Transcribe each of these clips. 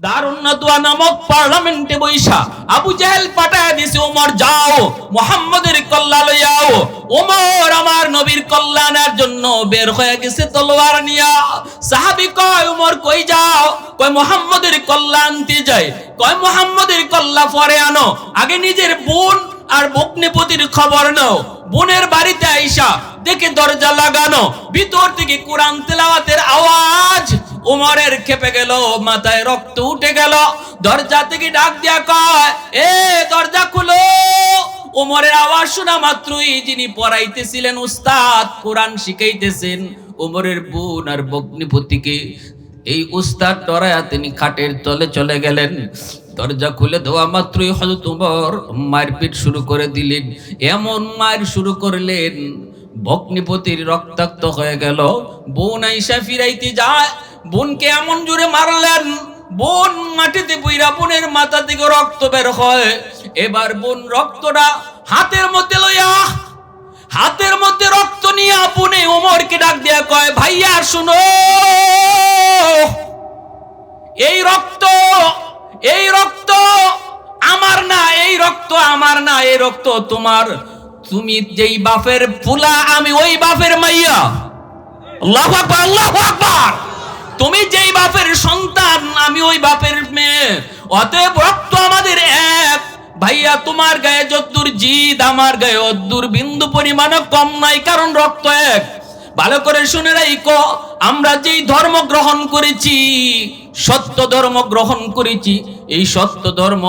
দারুন্নাতুয়া নামক পার্লামেন্টে বৈশা আবু জাহেল পাঠায় দিছে, ওমর, যাও, মোহাম্মদের কল্যাণ লইয়াও ওমর আমার নবীর কল্যাণের জন্য বের হয়ে গেছে কই কল্যাণ পরে আনো। আগে নিজের বোন আর বগ্নিপতির খবর নাও। বোনের বাড়িতে আইসা দেখে দরজা লাগানো। ভিতর থেকে কোরআন তেলাওয়াতের আওয়াজ উমরের খেপে গেল, মাথায় রক্ত উঠে গেল। দরজা থেকে ডাক দিয়া কয়, এ, দরজা খুলো। উমরের আওয়াজ শোনা মাত্রই যিনি পড়াইতেছিলেন, উস্তাদ কোরআন শিখাইতেছেন। উমরের বোন আর বগ্নিপতিকে এই উস্তাদ ডরায়া তিনি খাটের তলে চলে গেলেন। দরজা খুলে দেওয়া মাত্রই হযরত উমর মারপিট শুরু করে দিলেন। এমন মার শুরু করলেন বগ্নিপতির রক্তাক্ত হয়ে গেল। বোন আইসা ফিরাইতে যায় বোনকে এমন জোরে মারলেন, বোন মাটিতে পুইরা বোনের মাথা থেকে রক্ত বের হয়। এবার বোন রক্তটা হাতের মধ্যে লইয়া, হাতের মধ্যে রক্ত নিয়ে আপনে ওমরকে ডাক দিয়া কয়, ভাইয়া, শুনো, এই রক্ত এই রক্ত আমার না, এই রক্ত আমার না, এই রক্ত তোমার। তুমি যেই বাপের ফুলা, আমি ওই বাপের মাইয়া। আল্লাহু আকবার আল্লাহু আকবার। তুমি যেই বাপের সন্তান, আমি ওই বাপের মেয়ে। অতএব রক্ত আমাদের এক। ভাইয়া, তোমার গায়ে যদ্দুর জিদ, আমার গায়ে অদ্দুর বিন্দু পরিমাণে কম নাই, কারণ রক্ত এক। ভালো করে শুনে রাইকো আমরা যেই ধর্ম গ্রহণ করেছি, সত্য ধর্ম গ্রহণ করেছি, এই সত্য ধর্ম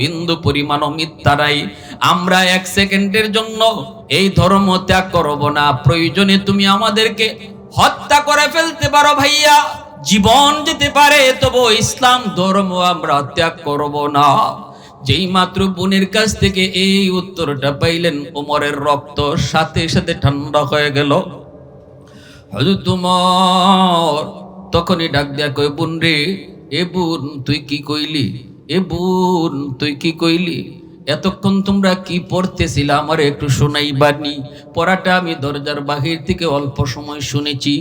বিন্দু পরিমাণ মিথ্যারাই আমরা এক সেকেন্ডের জন্য এই ধর্ম ত্যাগ করব না। প্রয়োজনে তুমি আমাদেরকে হত্যা করে ফেলতে পারো ভাইয়া। জীবন যেতে পারে, তবু ইসলাম ধর্ম আমরা ত্যাগ করব না। যেই মাত্র বোনের কাছ থেকে এই উত্তরটা পাইলেন, ওমরের রক্ত সাথে সাথে ঠান্ডা হয়ে গেল। হযরত তোমার তখনই ডাক দিয়া কই বোন রে, এ বোন, তুই কি কইলি? এ বোন, তুই কি কইলি? এতক্ষণ তোমরা কি পড়তেছিলে? আমার একটু শোনাই বানি পড়াটা আমি দরজার বাহির থেকে অল্প সময় শুনেছি।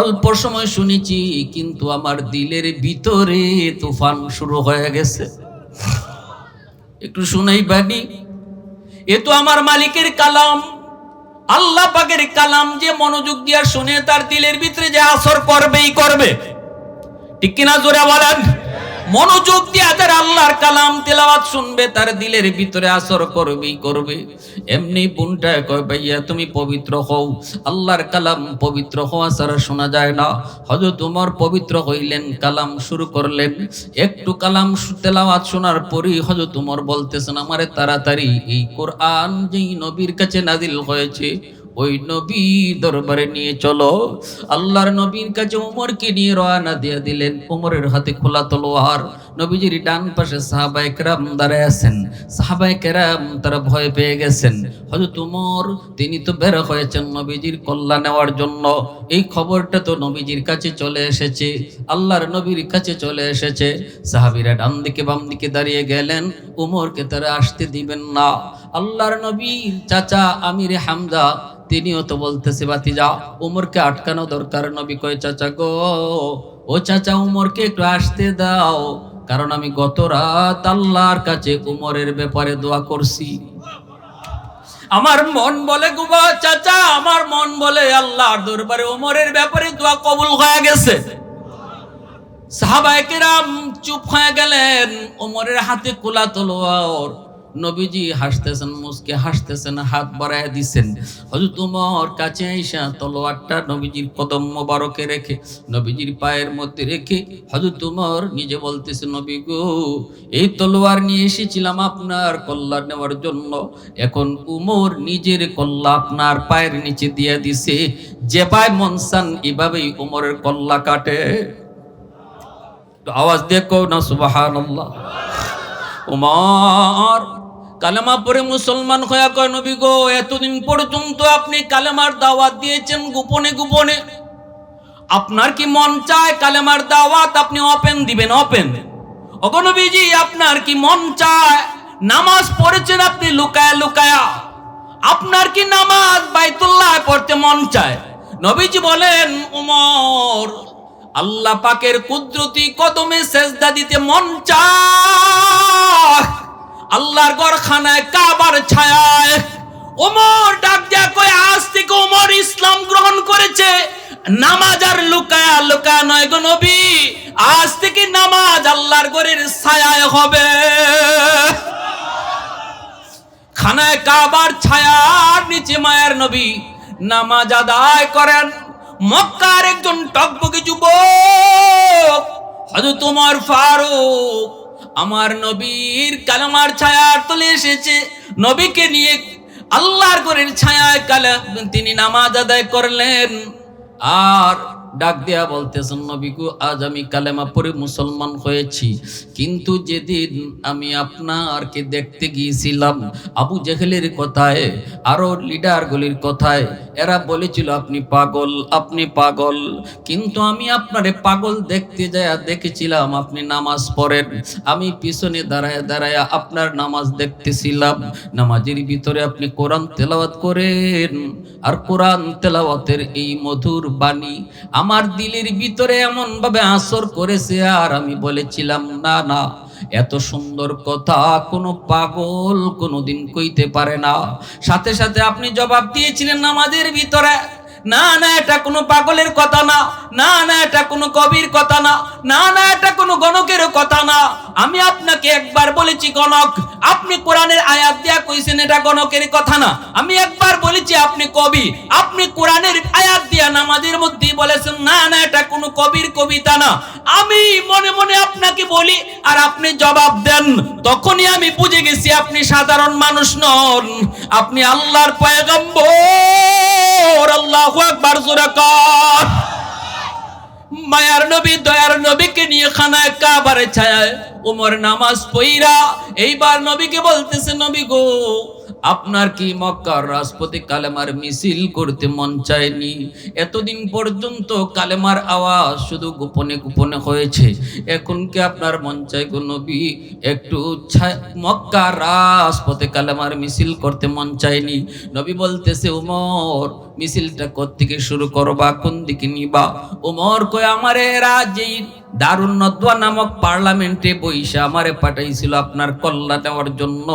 অল্প সময় শুনেছি, কিন্তু আমার দিলের ভিতরে তুফান শুরু হয়ে গেছে। একটু শোনাই বানি এ তো আমার মালিকের কালাম। আল্লাহ পাকের কালাম যে মনোযোগ দিয়া শুনে তার দিলের ভিতরে যে আসর করবেই করবে। ঠিক কিনা জোরে বলেন? মনোযোগ দিয়ে যারা আল্লাহর কালাম তেলাওয়াত শুনবে, তার দিলের ভিতরে আসর করবেই করবে। এমনি বোনটা কয়, ভাইয়া, তুমি পবিত্র হও। আল্লাহর কালাম পবিত্র হওয়া ছাড়া শোনা যায় না। হজরত তোমার পবিত্র হইলেন, কালাম শুরু করলেন। একটু কালাম তেলাওয়াত শোনার পরই হজরত তোমার বলতেছেন, আমারে তাড়াতাড়ি এই কোরআন যেই নবীর কাছে নাজিল হয়েছে ওই নবী দরবারে নিয়ে চলো। আল্লাহর নবীর কাছে উমরকে নিয়ে রওনা দিয়ে দিলেন। উমরের হাতে খোলা তলোয়ার। নবীজির ডান পাশে সাহাবায়ে কেরাম দাঁড়ায় আছেন। সাহাবায়ে কেরাম তারা ভয় পেয়ে গেছেন। হযরত উমর, তিনি তো বের হয়েছেন নবীজির কল্যাণ নেওয়ার জন্য। এই খবরটা তো নবীজির কাছে চলে এসেছে। আল্লাহর নবীর কাছে চলে এসেছে। সাহাবিরা ডান দিকে বাম দিকে দাঁড়িয়ে গেলেন। উমরকে তারা আসতে দিবেন না। আল্লাহর নবীর চাচা আমির হামজা, তিনিও তো বলতেছে বাতিজা উমরকে আটকানো দরকার। নবী কয়, চাচা গো, ও চাচা উমরকে একটু আসতে দাও। কারণ আমি গত রাত আল্লাহর কাছে উমরের ব্যাপারে দোয়া করছি। আমার মন বলে গুবা চাচা, আমার মন বলে আল্লাহর দরবারে উমরের ব্যাপারে দোয়া কবুল হয়ে গেছে। সাহাবায়ে কেরাম চুপ হয়ে গেলেন ওমরের হাতে কোলা তলোয়ার। নবীজি হাসতেছেন, মুসকে হাসতেছেন, হাত বাড়ায় দিছেন। হযরত তোমার কাছে আইসা তলোয়ারটা নবীজির কদম মোবারকে রেখে, নবীজির পায়ের মধ্যে রেখে হযরত তোমার নিজে বলতেছে, নবী গো, এই তলোয়ার নিয়ে এসেছিলাম আপনার কল্যাণ নেওয়ার জন্য। এখন উমর নিজের কল্লা আপনার পায়ের নিচে দিয়ে দিছে। যে পায় মনসান এভাবেই উমরের কল্লা কাটে। আওয়াজ দেখো না সুবাহান উমর কালেমা পরে মুসলমান হয়ে কয়, নবী গো, এতদিন পর্যন্ত আপনি কালেমার দাওয়াত দিয়েছেন গোপনে গোপনে। আপনার কি মন চায় কালেমার দাওয়াত? আপনি ওপেন, দিবেন ওপেন। অগনবীজি আপনার কি মন চায়? নামাজ পড়েছেন আপনি লুকায়া লুকায়া। আপনার কি নামাজ বাইতুল্লাহ পড়তে মন চায়? নবীজি বলেন, উমর, আল্লাহ পাকের কুদরতি কদমে সেজদা দিতে মন চায়। আল্লাহর গড়খানায় কাবার ছায়ায়। ওমর ডাক দেয়া কয়, আজ থেকে ওমর ইসলাম গ্রহণ করেছে। নামাজ আর লুকায়া লুকা নয় গো নবী। আজ থেকে নামাজ আল্লাহর গড়ের ছায়ায় হবে। খানায় কাবার ছায়ার নিচে মায়ার নবী নামাজ আদায় করেন। মক্কার একজন টকবকে যুবক হয়তো তোমার ফারুক আমার নবীর কালামার ছায়ার তলে এসেছে। নবীকে নিয়ে আল্লাহর ঘরের ছায়ায় কালা তিনি নামাজ আদায় করলেন। আর ডাক দেয়া বলতেছেন, নবীগু, আজ আমি কালেমা পড়ে মুসলমান হয়েছি। কিন্তু যেদিন আমি আপনারকে দেখতে গিয়েছিলাম, আবু জেহেলের কথায় আরও লিডারগুলির কথায় এরা বলেছিল, আপনি পাগল আপনি পাগল। কিন্তু আমি আপনারে পাগল দেখতে যায় দেখেছিলাম, আপনি নামাজ পড়েন। আমি পিছনে দাঁড়ায় দাঁড়ায় আপনার নামাজ দেখতেছিলাম। নামাজের ভিতরে আপনি কোরআন তেলাওয়াত করেন, আর কোরআন তেলাওয়াতের এই মধুর বাণী আমার দিলের ভিতরে এমন ভাবে আসর করেছে, আর আমি বলেছিলাম, না না এত সুন্দর কথা কোনো পাগল কোনো দিন কইতে পারে না। সাথে সাথে আপনি জবাব দিয়েছিলেন নামাজের ভিতরে। না না, এটা কোনো পাগলের কথা না। না না, এটা কোনো কবির কথা না। না না, এটা কোনো গণকের কথা না। আমি আপনাকে একবার বলেছি, গণক, আপনি কোরআনের আয়াত দিয়া কইছেন, এটা গণকের কথা না। আমি একবার বলেছি, আপনি কবি, আপনি কোরআনের আয়াত দিয়া নামাজের মধ্যেই বলেছেন, না না, এটা কোনো কবির কবিতা না। আমি মনে মনে আপনাকে বলি, আর আপনি জবাব দেন। তখনই আমি বুঝে গেছি, আপনি সাধারণ মানুষ নন। আপনি আল্লাহর পয়গম্বর, আল্লাহু আকবার, জোরে কর। মায়ার নবী, দয়ার নবীকে নিয়ে খানায় কাবারে ছায় ওমর নামাজ পইরা এইবার নবীকে বলতেছে, নবী গো আপনার কি মক্কার রাজপতি কালেমার মিছিল করতে মন চায়নি? এতদিন পর্যন্ত কালেমার আওয়াজ শুধু গোপনে গোপনে হয়েছে। এখন কি আপনার মন চায় গো নবী, একটু মক্কার রাজপথে কালেমার মিছিল করতে মন চায়নি? নবী বলতেছে, উমর, মিছিলটা কোত্থেকে শুরু করবা? কোন দিকে নিবা? উমর কয়, আমারে রাজেই দারুণ নদওয়া নামক পার্লামেন্টে বইসা আমারে পাঠাইছিল আপনার কল্লা নেওয়ার জন্য।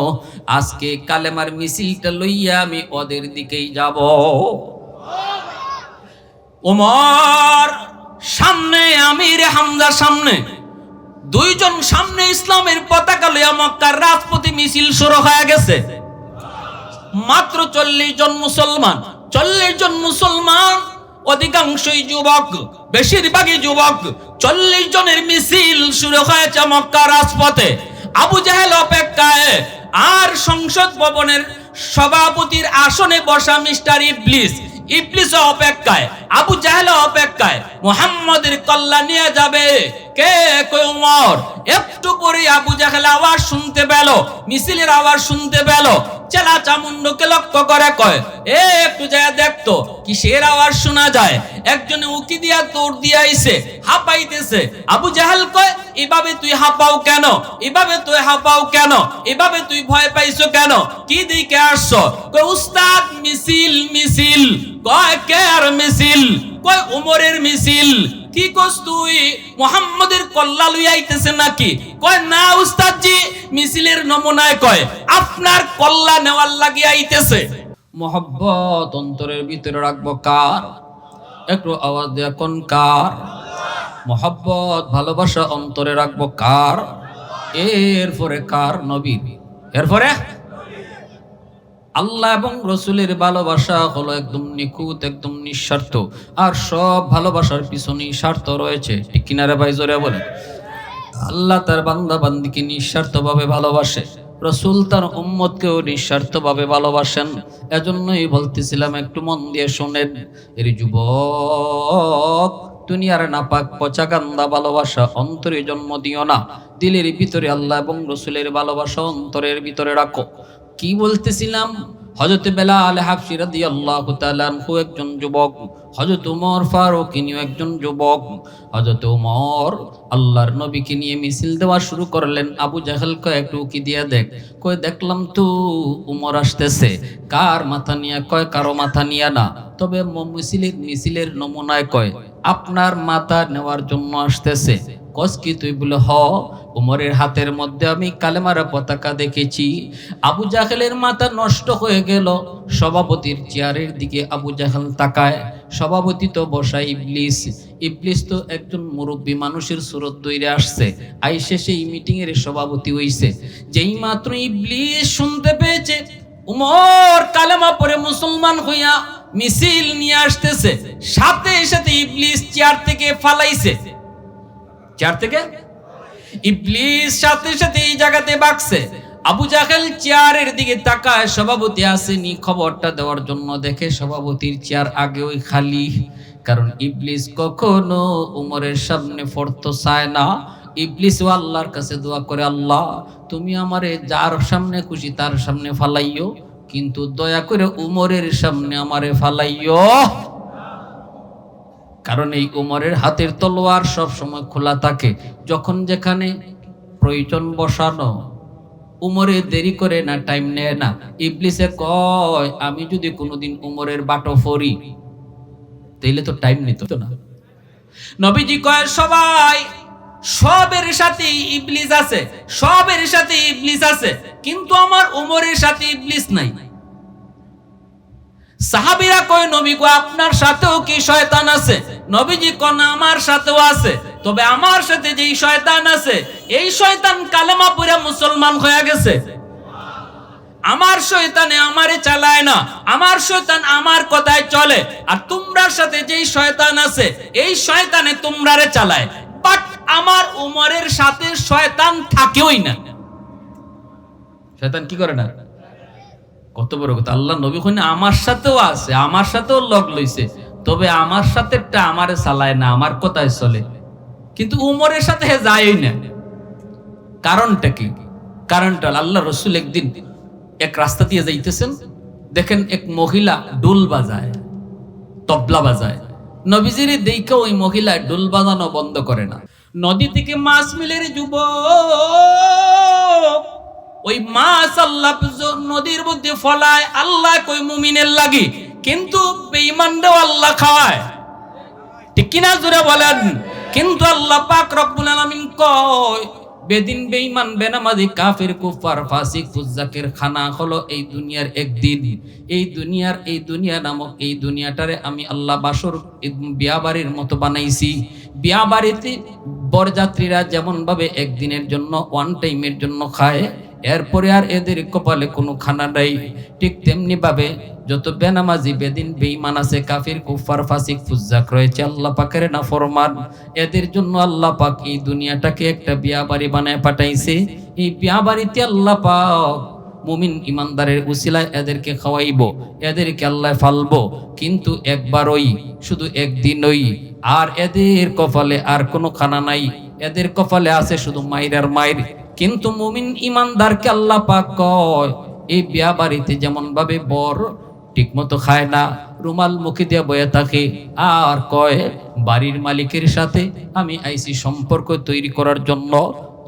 আজকে কালেমার মিছিলটা লইয়া আমি ওদের দিকেই যাব। উমর সামনে আমির হামদার সামনে। দুইজন সামনে ইসলামের পতাকা লইয়া মক্কার রাজপতি মিছিল শুরু হয়ে গেছে। মাত্র চল্লিশ জন মুসলমান, চল্লিশ জন মুসলমান অধিকাংশই যুবক, বেশিরভাগই যুবক। চল্লিশ জনের মিছিল শুরু হয়েছে মক্কা রাজপথে। আবু জাহেল অপেক্ষায়, আর সংসদ ভবনের সভাপতির আসনে বসা মিস্টার ইবলিস। ইবলিস অপেক্ষায়, আবু জাহেল অপেক্ষায়। মোহাম্মদের কল্লা নিয়ে যাবে। কে? কই উমর? একটু পরে আবু জাহেল আওয়াজ শুনতে পেল, মিছিলের আওয়াজ শুনতে পেল। চেলা চামুন্ডকে লক্ষ্য করে কয়, এ, একটু যায় দেখতো কিসের আওয়াজ শোনা যায়? একজনে উকি দিয়া তোর দিয়া আইছে, হাঁপাইতেছে। আবু জাহাল কয়, এভাবে তুই হাঁপাও কেন? এভাবে তুই হাঁপাও কেন? এভাবে তুই ভয় পাইছো কেন? কি দিকে আসছো? কয়, উস্তাদ, মিছিল মিছিল। কয়, কে আর মিছিল? কয় উমরের মিছিল? কি কস তুই? মোহাম্মদের কল্লা লই নাকি? কয়, না উস্তাদ জি মিছিলের নমুনায় কয়, আপনার কল্লা নেওয়ার লাগি আইতেছে। মোহব্বত, অন্তরের ভিতরে রাখব কার? একটু আওয়াজ দেয়া কোন কার? মোহব্বত, ভালোবাসা, অন্তরে রাখব কার? এরপরে কার নবী? এরপরে? আল্লাহ এবং রসুলের ভালোবাসা হলো একদম নিখুঁত, একদম নিঃস্বার্থ। আর সব ভালোবাসার পিছনে স্বার্থ রয়েছে। ঠিক কিনারে ভাই? জোরে বলে আল্লাহ তার বান্দা বান্দিকে নিঃস্বার্থভাবে ভালোবাসে। রসুল তার উম্মতকেও নিঃস্বার্থভাবে ভালোবাসেন। এজন্যই বলতেছিলাম, একটু মন দিয়ে শোনেন। এর যুবক, দুনিয়ার নাপাক, পচা গান্দা ভালোবাসা অন্তরে জন্ম দিও না। দিলের ভিতরে আল্লাহ এবং রসুলের ভালোবাসা অন্তরের ভিতরে রাখো। কি বলতেছিলাম? হজরত বেলাল হাফসি রাদিয়াল্লাহু তাআলা আনহু একজন যুবক হজরত উমর ফারুক ইনিও একজন যুবক হজরত উমর আল্লাহর নবীকে নিয়ে মিছিল দেওয়া শুরু করলেন। আবু জাহেল কয়, একটু উকি দিয়া দেখ। কয়, দেখলাম তো উমর আসতেছে। কার মাথা নিয়া? কয়, কারও মাথা নিয়া না। তবে মিছিলের মিছিলের নমুনায় কয়, আপনার মাথা নেওয়ার জন্য আসতেছে। কস কি তুই বলে, হ, উমরের হাতের মধ্যে আমি কালেমারা পতাকা দেখেছি। আবু জাহেলের মাথা নষ্ট হয়ে গেল। সভাপতির চেয়ারের দিকে আবু জাহেল তাকায়। সভাপতি তো বসা ইবলিস। ইবলিস তো একজন মুরব্বী মানুষের সুরত দৈরে আসছে। আইসে সেই মিটিং এর সভাপতি হইছে। যেই মাত্র ইবলিস শুনতে পেয়েছে, উমর কালেমা পরে মুসলমান হইয়া মিছিল নিয়ে আসতেছে। সাথে সাথে ইবলিস চেয়ার থেকে ফালাইছে। চেয়ার থেকে? ইবলিস সাথে সাথে এই জায়গাতে বাকছে আবু জাহেল চেয়ারের দিকে তাকায়, সভাপতি আসেনি খবরটা দেওয়ার জন্য দেখে সভাপতির চেয়ার আগে ওই খালি। কারণ ইবলিস কখনো উমরের সামনে ফরতো চায় না। ইবলিস ও আল্লাহর কাছে দোয়া করে, আল্লাহ, তুমি আমারে যার সামনে খুশি তার সামনে ফালাইও কিন্তু দয়া করে উমরের সামনে আমারে ফালাইও কারণ এই উমরের হাতের তলোয়ার সব সময় খোলা থাকে। যখন যেখানে প্রয়োজন বসানো, উমরে দেরি করে না টাইম নেয় না। ইবলিসে কয়, আমি যদি কোনোদিন উমরের বাটো ফরি, তাইলে তো টাইম নিত না। নবীজি কয়, সবাই, সবের সাথে ইবলিস আছে, সবের সাথে ইবলিস আছে, কিন্তু আমার উমরের সাথে ইবলিস নাই। সাহাবিরা কয়, নবী গো, আপনার সাথেও কি শয়তান আছে? নবীজি কোন, আমার সাথেও আছে। তবে আমার সাথে যেই শয়তান আছে, এই শয়তান কালেমা পড়ে মুসলমান হয়ে গেছে। আমার শয়তানে আমারে চালায় না, আমার শয়তান আমার কথায় চলে। আর তোমরার সাথে যেই শয়তান আছে, এই শয়তানে তোমরারে চালায়। বাট আমার উমরের সাথে শয়তান থাকেওই না। শয়তান কি করে না? কত বড় কথা। আল্লাহ নবী কইনে, আমার সাথেও আছে, আমার সাথেও লগ লইছে, তবে আমার সাথেটা আমারে চালায় না, আমার কথায় চলে? কিন্তু উমরের সাথে হে যায়ই না। কারণটা কি? কারণটা আল্লাহ রসুল একদিন এক রাস্তা দিয়ে যাইতেছেন, দেখেন এক মহিলা ডুল বাজায়, তবলা বাজায়। নবীজির দেখে ওই মহিলা ডুল বাজানো বন্ধ করে না। নদী থেকে মাছ মিলের যুবক ওই মাছ আল্লাহ নদীর মধ্যে ফলায়, আল্লাহ কই মুমিনের লাগি? কিন্তু বেঈমানরাও আল্লাহ খাওয়ায়। ঠিক কিনা জোরে বলেন? কিন্তু আল্লাহ পাক রব্বুল আলামিন কয়, বেদিন বেঈমান, বেনামাজি, কাফের কুফার ফাসিক, ফুজ্জাকের খানা হলো এই দুনিয়ার একদিন। এই দুনিয়ার, এই দুনিয়া নামক এই দুনিয়াটারে আমি আল্লাহ বাসর বিয়া বাড়ির মতো বানাইছি। বিয়া বাড়িতে বরযাত্রীরা যেমন ভাবে একদিনের জন্য ওয়ান টাইমের জন্য খায় এরপরে আর এদের কপালে কোনো খানা নাই। ঠিক তেমনি ভাবে যত বেনামাজি, বেদিন, বেঈমান আছে, কাফির কুফার ফাসিক, ফুজ্জাক রয়েছে, আল্লাহ পাকের না ফরমান এদের জন্য আল্লাহ পাক এই দুনিয়াটাকে একটা বিয়া বাড়ি বানায় পাঠাইছে। এই বিয়া বাড়িতে আল্লাহ পাক মুমিন ইমানদারের উসিলায় এদেরকে খাওয়াইবো, এদেরকে আল্লাহ ফালবো। কিন্তু একবারই শুধু একদিনই আর এদের কপালে আর কোনো খানা নাই। এদের কপালে আছে শুধু মাইরার মায়ের কিন্তু মুমিন ইমানদারকে আল্লাহ পাক কয়, এই বিয়া বাড়িতে যেমন ভাবে বর ঠিক মতো খায় না, রুমাল মুখে দিয়ে বয়ে থাকে, আর কয়, বাড়ির মালিকের সাথে আমি আইসি সম্পর্ক তৈরি করার জন্য,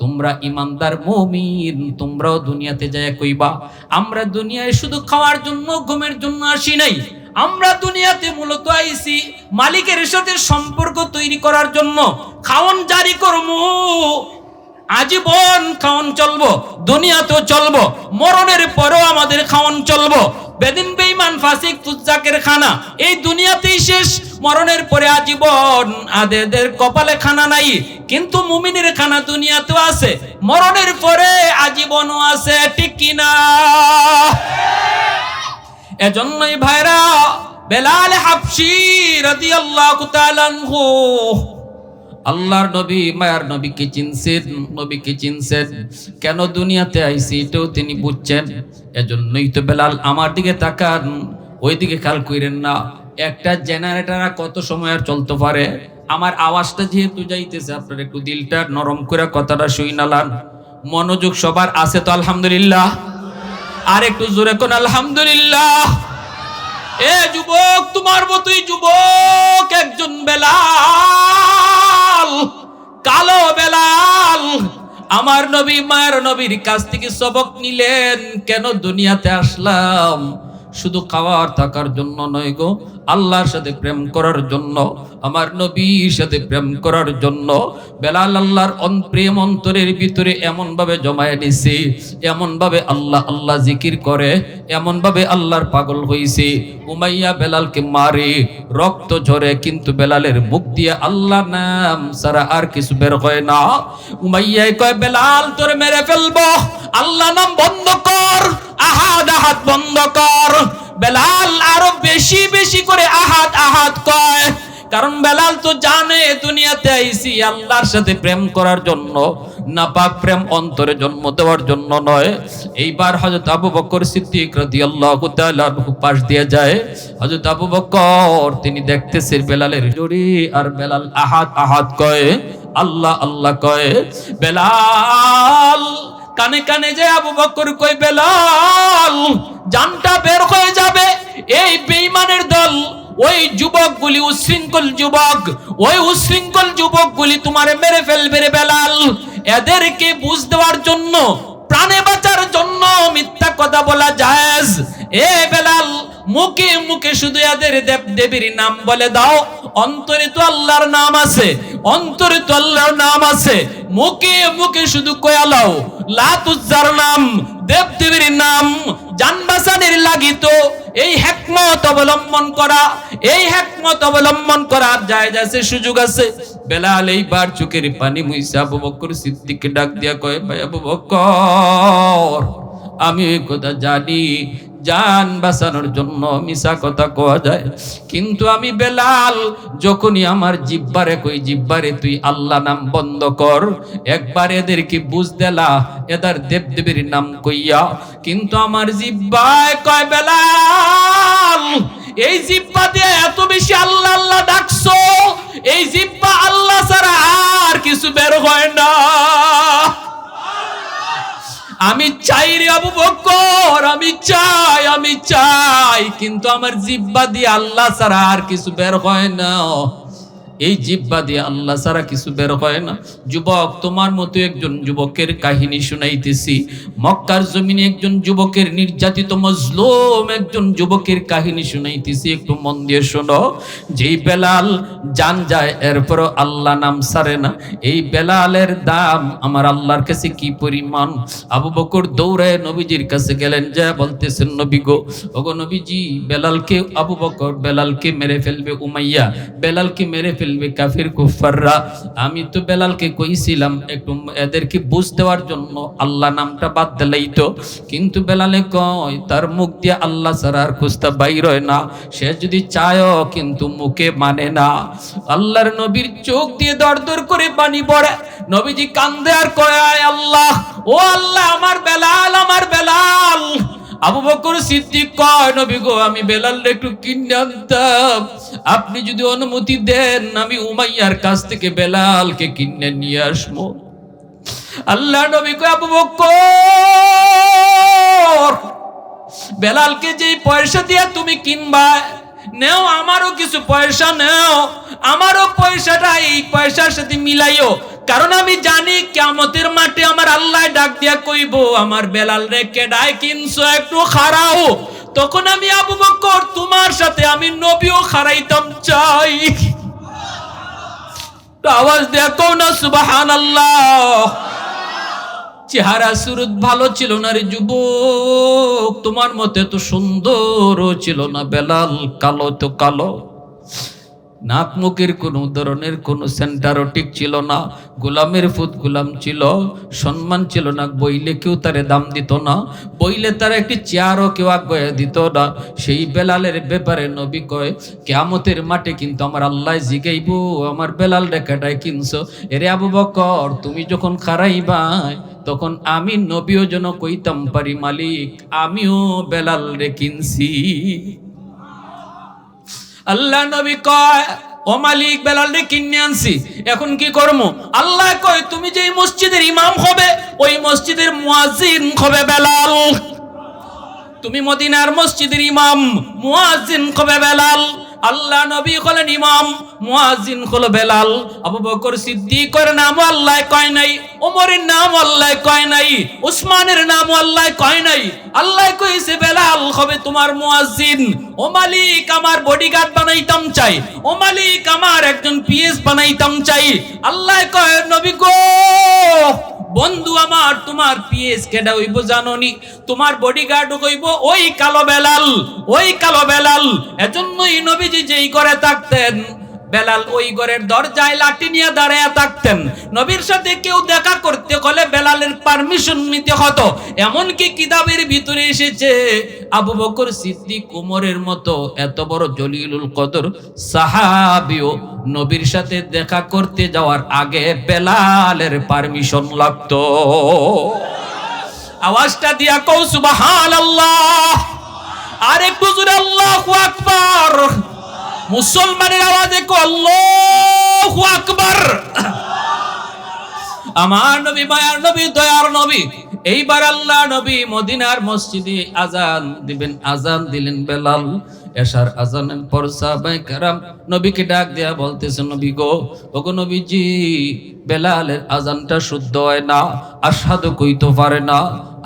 তোমরা ইমানদার মুমিন, তোমরাও দুনিয়াতে যায় কইবা। আমরা দুনিয়ায় শুধু খাওয়ার জন্য, ঘুমের জন্য আসি নাই। আমরা দুনিয়াতে মূলত আইসি মালিকের সাথে সম্পর্ক তৈরি করার জন্য। খাওন জারি করমু। আজীবন খাওন চলবো, দুনিয়াতেও চলবো, মরণের পরেও আমাদের খাওন চলবো। বেদিন বেইমান ফাসিক ফুজ্জাকের খানা, এই দুনিয়াতেই শেষ, মরণের পরে আজীবন আদেদের কপালে খানা নাই। কিন্তু মুমিনের খানা দুনিয়াতেও আছে, মরণের পরে আজীবনও আছে, ঠিক কিনা এজন্যই ভাইরা বেলাল হাফসি রাদিয়াল্লাহু তাআলা আনহু আল্লাহর নবী, মায়ার নবীকে চিনছেন নবীকে চিনছেন। কেন দুনিয়াতে আইসি এটাও তিনি বুঝছেন। এজন্যই তো বেলাল আমার দিকে তাকান, ওইদিকে খেয়াল করেন না। একটা জেনারেটর কত সময় আর চলতে পারে? আমার আওয়াজটা যেহেতু যাইতেছে, আপনার একটু দিলটা নরম করে কথাটা শুই নালান। মনোযোগ সবার আছে তো, আলহামদুলিল্লাহ? আর একটু জোরে কোন আলহামদুলিল্লাহ? এ যুবক, তোমার মতোই যুবক একজন বেলাল, কালো বেলাল। আমার নবী মায়ের নবীর কাছ থেকে সবক নিলেন, কেন দুনিয়াতে আসলাম? শুধু খাওয়ার থাকার জন্য নয় গো আল্লাহর সাথে প্রেম করার জন্য, আমার নবীর সাথে প্রেম করার জন্য, বেলাল আল্লাহর প্রেম অন্তরের ভিতরে এমন ভাবে জমায়ে নিছে এমন ভাবে আল্লাহ আল্লাহ জিকির করে এমন ভাবে আল্লাহর পাগল হইছে। উমাইয়া বেলালকে মারে, রক্ত ঝরে, কিন্তু বেলালের মুখ দিয়ে আল্লাহ নাম সারা আর কিছু বের হয় না। উমাইয়াই কয়, বেলাল, তোর মেরে ফেলব। আল্লাহ নাম বন্ধ কর, আহাদ আহাদ বন্ধ কর। বেলাল আরও বেশি বেশি করে আহাত আহাত কয়। কারণ বেলাল তো জানে দুনিয়াতে আইসি আল্লাহর সাথে প্রেম করার জন্য, নাপাক প্রেম অন্তরে জন্ম দেওয়ার জন্য নয়। এইবার হযরত আবু বকর সিদ্দিক রাদিয়াল্লাহু তাআলা আনহু পাশ দিয়ে যায়। হযরত আবু বকর, তিনি দেখতেছেন বেলালের জড়ি আর বেলাল আহাত আহাত কয়। আল্লাহ আল্লাহ কয়, বেলাল কানে কানে যে আবু বকর কই বেলাল, জানটা বের হয়ে যাবে। এই বেঈমানের দল, ওই যুবকগুলি উশৃঙ্খল যুবক, ওই উশৃঙ্খল যুবকগুলি তোমারে মেরে ফেলবে রে বেলাল। এদেরকে বুঝ দেওয়ার জন্য, প্রাণে বাঁচার জন্য মিথ্যা কথা বলা জায়েজ। এ বেলাল মুখে মুখে শুধু এদের দেব দেবীর নাম বলে দাও। অন্তরে তো আল্লাহর নাম আছে, অন্তরে তো আল্লাহর নাম আছে। মুখে মুখে শুধু কয়ালাও লাতুজ্জার নাম দেব দেবীর নাম জানবাসানের লাগিত এই হেকমত অবলম্বন করা, এই হেকমত অবলম্বন করার জায়েজ আছে, সুযোগ আছে। বেলাল এইবার চোখের পানি মুইসা আবু বকর সিদ্দিককে ডাক দিয়া কয়, ভাই আবু বকর আমি কথা জানি জান বাঁচানোর জন্য মিশা কথা কোয়া যায়। কিন্তু আমি বেলাল, যখনই আমার জিব্বারে কই, জিব্বারে, তুই আল্লাহ নাম বন্ধ কর। একবার এদেরকে বুঝ দেলা, এদের দেবদেবীর নাম কইয়া। কিন্তু আমার জিব্বায় কয়, বেলাল, এই জিব্বা দিয়ে এত বেশি আল্লাহ আল্লাহ ডাকছো? এই জিব্বা আল্লাহ ছাড়া আর কিছু বের হয় না। আমি চাই রে আবু বকর আমি চাই আমি চাই, কিন্তু আমার জিব্বা দিয়ে আল্লাহ ছাড়া আর কিছু বের হয় না। এই জিব্বা দিয়ে আল্লাহ ছাড়া কিছু বের হয় না। যুবক, তোমার মতো একজন যুবকের কাহিনী শুনাইতেছি। মক্কার জমিনে একজন যুবকের নির্যাতিত মজলুম একজন যুবকের কাহিনী শুনাইতেছি। একটু মন দিয়ে শোনো, যেই বেলাল জান যায়, এরপরও আল্লাহ নাম সারে না। এই বেলালের দাম আমার আল্লাহর কাছে কি পরিমাণ? আবু বকর দৌড়ায় নবীজির কাছে গেলেন, যা বলতেছেন নবী গো। ওগো নবীজি, বেলালকে আবু বকর, বেলালকে মেরে ফেলবে উমাইয়া, বেলালকে মেরে ফেলবে কাফির কুফাররা আমি তো বেলালকে কইছিলাম, একটু এদেরকে বুঝ দেওয়ার জন্য আল্লাহ নামটা বাদ দিলেই তো। কিন্তু বেলালে কয়, তার মুখ দিয়ে আল্লাহ ছাড়া আর খুঁজতে বাইর হয় না। সে যদি চায়ও, কিন্তু মুখে মানে না। আল্লাহর নবীর চোখ দিয়ে দর দর করে পানি পড়ে। নবীজি কান্দে আর কয়, "আয় আল্লাহ, ও আল্লাহ, আমার বেলাল আমার বেলাল। আবু বকর সিদ্দিক কয়, নবী গো, আমি বেলাল একটু কিনে আনতাম। আপনি যদি অনুমতি দেন, আমি উমাইয়ার কাছ থেকে বেলালকে কিনে নিয়ে আসব। আল্লাহ নবী কয়, আবু বকর, বেলালকে যে পয়সা দিয়ে তুমি কিনবা নেও, আমারও কিছু পয়সা নেও। আমারও পয়সাটা, এই পয়সার সাথে মিলাইও। কারণ আমি জানি কেমতের মাঠে আমার আল্লাহ ডাক দিয়া কইব, আমার বেলাল রে, কেডায় কিনছো? একটু খারাও তখন আমি আবু বকর তোমার সাথে আমি নবীও খারাইতাম চাই। আওয়াজ দেখো না সুবাহান আল্লাহ চেহারা সুরত ভালো ছিল না রে যুবক? তোমার মতে তো সুন্দরও ছিল না, বেলাল কালো তো কালো। নাক মুখের কোনো ধরনের কোনো সেন্টারও ঠিক ছিল না। গোলামের ফুত গোলাম ছিল, সম্মান ছিল না, বইলে কেউ তারে দাম দিত না। বইলে তার একটি চেয়ারও কেউ আগ্রহ দিত না। সেই বেলালের ব্যাপারে নবী কয়, কেয়ামতের মাঠে কিন্তু আমার আল্লাহ জিগাইব, আমার বেলাল রেখাটায় কিনছো। এরে আবু বকর, তুমি যখন খারাইবাই, তখন আমি নবীও যেন কইতাম পারি মালিক, আমিও বেলাল রে কিনছি। আল্লাহ নবী কয়, ও মালিক, বেলাল রে, কিনে আনছি। এখন কি কর্ম? আল্লাহ কয়, তুমি যে মসজিদের ইমাম হবে, ওই মসজিদের মুয়াজ্জিন হবে বেলাল। তুমি মদিনার মসজিদের ইমাম, মুয়াজ্জিন হবে বেলাল। আল্লাহ নবী হলেন ইমাম, মুয়াজ্জিন হলো বেলাল। আবু বকর সিদ্দিকের নাম আল্লাহ কয় নাই, ওমরের নাম আল্লাহ কয় নাই, উসমানের নাম আল্লাহ কয় নাই। আল্লাহ কইছে, বেলাল, হবে তোমার মুয়াজ্জিন। ও মালিক, আমার বডিগার্ড বানাইতাম চাই। ও মালিক, আমার একজন পিএস বানাইতাম চাই। আল্লাহ কয়, নবী গো বন্ধু আমার, তোমার পিএস কেডা হইব জাননি। তোমার বডিগার্ড হইব ওই কালো বেলাল, ওই কালো বেলাল। এজন্যই নবীজি যেই করে থাকতেন বেলাল ওই ঘরের দরজায় লাঠি নিয়ে দাঁড়ায় থাকতেন। নবীর সাথে কেউ দেখা করতে হলে বেলালের পারমিশন নিতে হতো। এমনকি কিতাবের ভিতরে এসেছে, আবু বকর সিদ্দিক উমরের মতো এত বড় জলিলুল কদর সাহাবিও নবীর সাথে দেখা করতে যাওয়ার আগে বেলালের পারমিশন লাগতো। আওয়াজটা দিয়া কৌ সুবাহান আল্লাহ আরেক বুজুর আল্লাহু আকবার! মুসলমানের আওয়াজে আল্লাহু আকবার! আমার নবী, মায়ার নবী, দয়ার নবী, এইবার আল্লাহ নবী মদিনার মসজিদে আজান দিবেন, আজান দিলেন বেলাল। এশার আজানের পর সাহাবায়ে কেরাম নবীকে ডাক দেয়া বলতেছে, নবী গো, ওগো নবীজি, বেলালের আজানটা শুদ্ধ হয় না আসাদু কইতে পারে না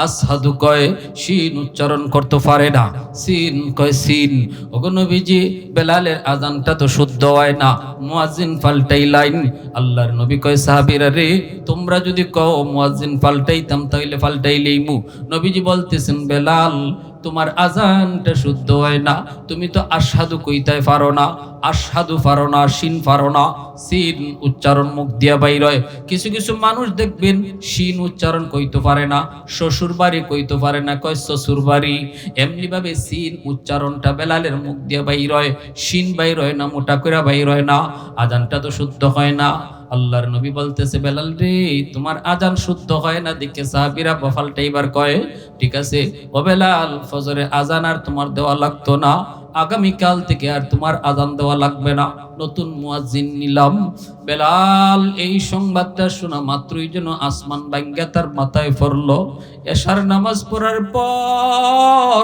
আসাদু কয় শিন উচ্চারণ করতে পারে না, সিন কয় সিন, ওগো নবীজি, বেলালের আজানটা তো শুদ্ধ হয় না, মুয়াজ্জিন পাল্টাই লাইন, আল্লাহর নবী কয়, সাহাবীরা রে, তোমরা যদি কও মুয়াজ্জিন পাল্টাইতাম, তাইলে পাল্টাইলেই মু। নবীজি বলতেছেন, বেলাল তোমার আজানটা শুদ্ধ হয় না, তুমি তো আসাদু কইতাই পারো না আসাদু পারো না, শিন পারো না সিন উচ্চারণ মুখ দিয়া বাইর হয়। কিছু কিছু মানুষ দেখবেন শিন উচ্চারণ কইতে পারে না শ্বশুর বাড়ি কইতে পারে না, কয় শ্বশুর বাড়ি এমনি ভাবে সিন উচ্চারণটা বেলালের মুখ দিয়া বাইর হয়, শিন হয় না, মোটা করে বাইর হয় না, আজানটা তো শুদ্ধ হয় না। আল্লাহর নবী বলতেছে, বেলাল রে, তোমার আজান শুদ্ধ হয় না? দেখে সাহাবিরা বফালটা এবার কয়, ঠিক আছে, ও বেলাল, ফজরে আজান আর তোমার দেওয়া লাগতো না। আগামীকাল থেকে আর তোমার আজান দেওয়া লাগবে না। নতুন মুয়াজ্জিন নিলাম। বেলাল, এই সংবাদটা শোনা মাত্রই যেন আসমান বাঙ্গা তার মাথায় পড়ল। এশার নামাজ পড়ার পর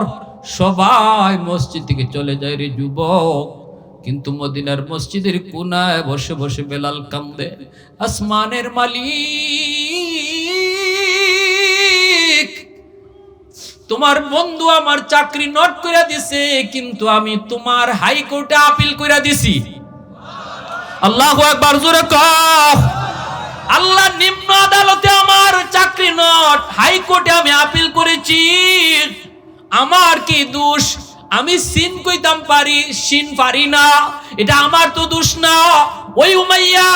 সবাই মসজিদ থেকে চলে যায় রে যুবক। কিন্তু মদিনার মসজিদের কোনায় বসে বসে বেলাল কান্দে আসমানের মালিক, তোমার বন্ধু আমার চাকরি নট করে দিছে, কিন্তু আমি তোমার হাইকোর্টে আপিল করে দিছি। আল্লাহ একবার জোরে কও। আল্লাহ নিম্ন আদালতে আমার চাকরি নট, হাইকোর্টে আমি আপিল করেছি। আমার কি দোষ? আমি সিন কইতাম পারি, সিন পারি না। এটা আমার তো দোষ না। ওই উমাইয়া,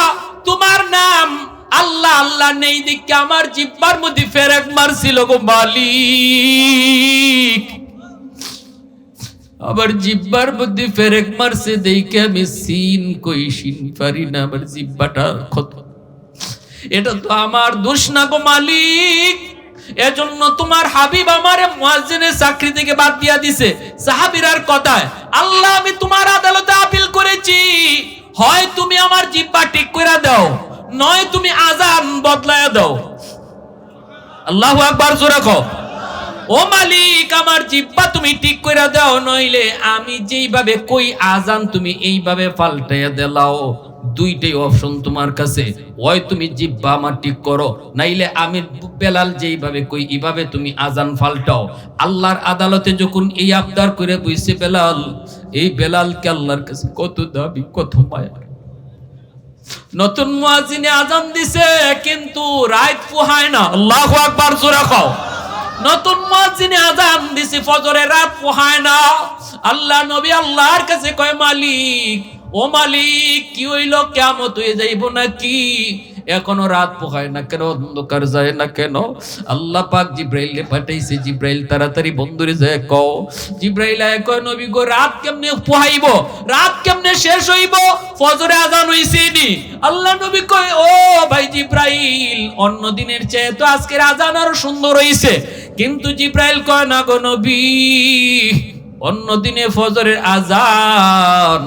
তোমার নাম? আল্লাহ আল্লাহ নেই দিকে আমার জিব্বার মধ্যে ফেরেক মারছিল গো মালিক। আবার জিব্বার মধ্যে ফেরেক মারছে দেখে আমি সিন কই, সিন পারি না, আমার জিব্বাটা ক্ষত। এটা তো আমার দোষ না গো মালিক। এজন্য তোমার হাবিব আমারে মুয়াজ্জিনের চাকরি থেকে বাদ দিয়া দিছে। সাহাবীরার কথায়, আল্লাহ, আমি তোমার আদালতে আপিল করেছি। হয় তুমি আমার জিব্বা ঠিক করে দাও, নয় তুমি আজান বদলায় দাও। আল্লাহু আকবার, জোরে কও। ও মালিক, আমার জিব্বা তুমি ঠিক করে দাও, নইলে আমি যেইভাবে কই আজান তুমি এইভাবে পাল্টাইয়া দেলাও। দুইটাই অপশন তোমার কাছে। হয় তুমি জিব্বা আমার ঠিক করো, নাইলে আমি বেলাল যেইভাবে কই, এইভাবে তুমি আজান পাল্টাও আল্লাহর আদালতে যখন এই আবদার করে বইছে বেলাল, এই বেলালকে আল্লাহর কাছে কত দাবি, কত মায়া। নতুন মুয়াজিনে আজান দিছে, কিন্তু রাত পোহায় না। আল্লাহু আকবার, জোরে কও। নতুন মুয়াজ্জিনে আজান দিছে ফজরে রাত পোহায় না। আল্লাহ নবী আল্লাহর কাছে কয়, মালিক ও মালিক, কি হইল? কিয়ামত হয়ে যাইব নাকি? এখনও রাত পোহায় না কেন? অন্ধকার যায় না কেন? আল্লাহ পাক জিব্রাইলে পাঠাইছে, জিব্রাইল তাড়াতাড়ি বন্ধুরে যায়, কও, জিব্রাইল কয়, নবী গো, রাত কেমনে পোহাইব? রাত কেমনে শেষ হইব? ফজরে আজান হইছে নি? আল্লাহ নবী কয়, ও ভাই জিব্রাইল, অন্য দিনের চেয়ে তো আজকের আজান আরও সুন্দর হইছে। কিন্তু জিব্রাইল কয়, না গো নবী, অন্য দিনে ফজরের আজান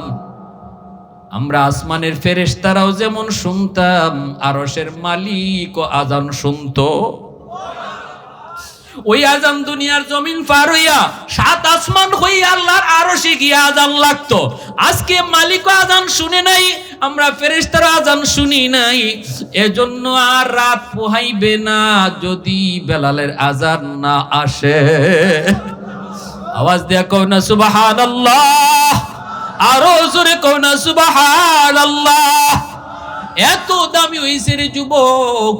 আমরা আসমানের ফেরেশতারাও যেমন শুনতাম, আরশের মালিক ও আজান শুনত। ওই আজান দুনিয়ার জমিন পার হইয়া সাত আসমান হইয়া আল্লাহর আরও গিয়া আজান লাগতো। আজকে মালিক আজান শুনে নাই, আমরা ফেরেশতার আজান শুনি নাই। এজন্য আর রাত পোহাইবে না যদি বেলালের আজান না আসে। আওয়াজ দিয়া কও না আরও জোরে কও না এত দামি হয়েছে রে যুবক,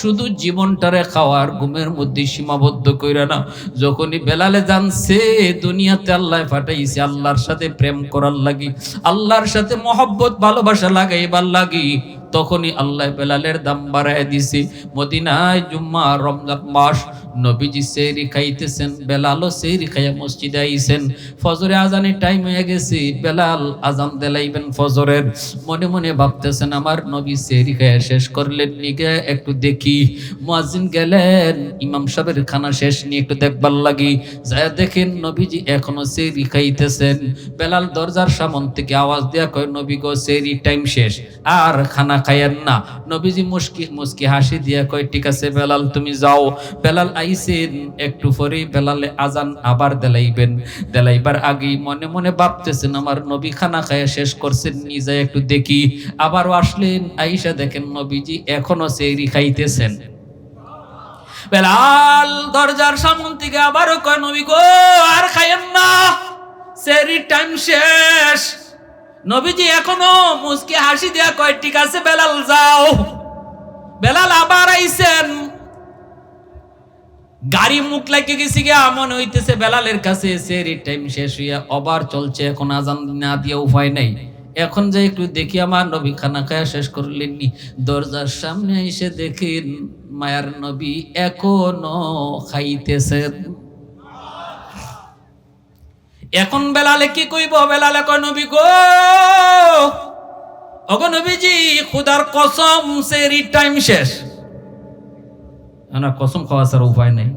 শুধু জীবনটারে খাওয়ার ঘুমের মধ্যে সীমাবদ্ধ কইরা না যখনই বেলালে জানছে, দুনিয়াতে আল্লাহ ফাটাইছে আল্লাহর সাথে প্রেম করার লাগি, আল্লাহর সাথে মহব্বত, ভালোবাসা লাগাইবার লাগি। তখনই আল্লাহ বেলালের দাম বাড়ায় দিছে। মদিনায় জুম্মা রমজান মাস, নবীজি সেরি খাইতেছেন, বেলালও সেরি খাইয়া মসজিদে আইছেন। ফজরে আজানের টাইম হয়ে গেছে, বেলাল আজান দেলাইবেন ফজরের। মনে মনে ভাবতেছেন, আমার নবী সেরি খাইয়া শেষ করলেন নিগে একটু দেখি। মুয়াজ্জিন গেলেন, ইমাম সাহেবের খানা শেষ নিয়ে একটু দেখবার লাগি। যায় দেখেন, নবীজি এখনও সেরি খাইতেছেন। বেলাল দরজার সামন থেকে আওয়াজ দেয়া কয়, নবী গো সেরি টাইম শেষ। আর খানা খাইয়েন না। নবীজি মুস্কি মুস্কি হাসি দিয়া কয়, ঠিক আছে বেলাল, তুমি যাও। বেলাল আইসেন, একটু পরেই বেলালে আজান আবার দেলাইবেন। দেলাইবার আগেই মনে মনে ভাবতেছেন, আমার নবী খানা খাইয়া শেষ করছেন, নিজে একটু দেখি। আবারও আসলেন, আইসা দেখেন নবীজি এখনও সেরি খাইতেছেন। বেলাল দরজার সামন থেকে আবারও কয়, নবী গো, আর খাইয়েন না। সেরি টাইম শেষ। নবীজি, এখনও মুসকে হাসি দেয়া কয়, ঠিক আছে বেলাল, যাও। বেলাল আবার আইছেন। গাড়ি মুখ লাগে গেছি গিয়া, মনে হইতেছে বেলালের কাছে সেরি টাইম শেষ হইয়া আবার চলছে, এখন আজান না দিয়ে উপায় নাই। এখন যে একটু দেখি আমার নবী খানা খায়া শেষ করলেননি। দরজার সামনে এসে দেখেন মায়ার নবী এখনও খাইতেছেন। এখন বেলালে কি কইব? বেলালে কয়, নবী গো ওগো নবীজি, খুদার কসম সেরি টাইম শেষ। না কসম খাওয়া ছাড়া উপায় নেই।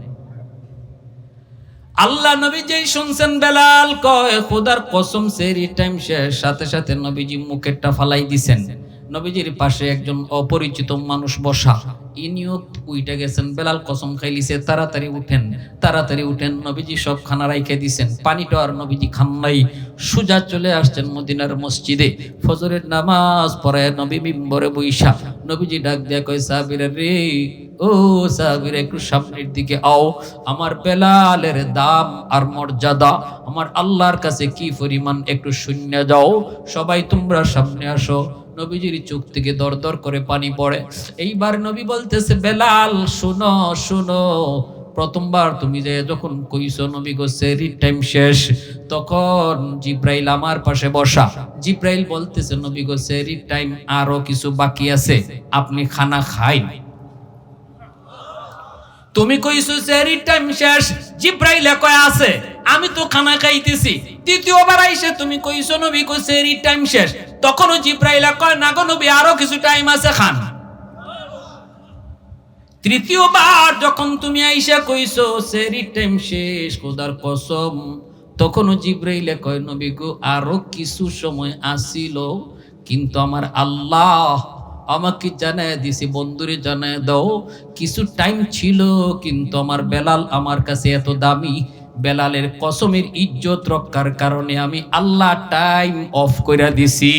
আল্লাহ নবী যেই শুনছেন বেলাল কয়, খুদার কসম সেরি টাইম শেষ। সাথে সাথে নবীজি মুখেরটা ফালাই দিছেন। নবীজির পাশে একজন অপরিচিত মানুষ বসা। ইনিও উইটা গেছেন, বেলাল কসম খাইলিছে, তাড়াতাড়ি উঠেন। তাড়াতাড়ি উঠেন, নবীজি সব খানা রাইখে দিছেন। পানিটা আর নবীজি খান নাই। সুজা চলে আসছেন মদিনার মসজিদে। ফজরের নামাজ পড়ে নবী মিম্বরে বৈশা নবীজি ডাক দেয়া কয়, সাবির রে, ও সাবির, একটু সামনের দিকে আও। আমার বেলালের দাম আর মর্যাদা, আমার আল্লাহর কাছে কি পরিমাণ একটু শূন্য যাও। সবাই তোমরা সামনে আসো। নবীজির চোখ থেকে দর দর করে পানি পড়ে। এইবার নবী বলতেছে, বেলাল, শুনো শুনো। প্রথমবার তুমি যে যখন কইছো, নবী গো, সেরির টাইম শেষ, তখন জিব্রাইল আমার পাশে বসা। জিব্রাইল বলতেছে, নবী গো, সেরির টাইম আরও কিছু বাকি আছে, আপনি খানা খাইন। তুমি কইছো সেরির টাইম শেষ, জিব্রাইলে কয় আছে। আমি তো খানা খাইতেছি। তৃতীয়বার আইসে তুমি কইছো নবী কই সেরির টাইম শেষ। তখনও জিব্রাইলে কয় না গো নবী, আরও কিছু টাইম আছে, খান। তৃতীয়বার যখন তুমি আইসা কইছো সেরির টাইম শেষ, খোদার কসম, তখনও জিব্রাইলে কয় নবী গো, আরও কিছু সময় আসিল কিন্তু আমার আল্লাহ আমাকে জানায় দিছি, বন্ধুরে জানায় দাও। কিছু টাইম ছিল, কিন্তু আমার বেলাল আমার কাছে এত দামি। বেলালের কসমের ইজ্জত রক্ষার কারণে আমি আল্লাহ টাইম অফ করে দিছি।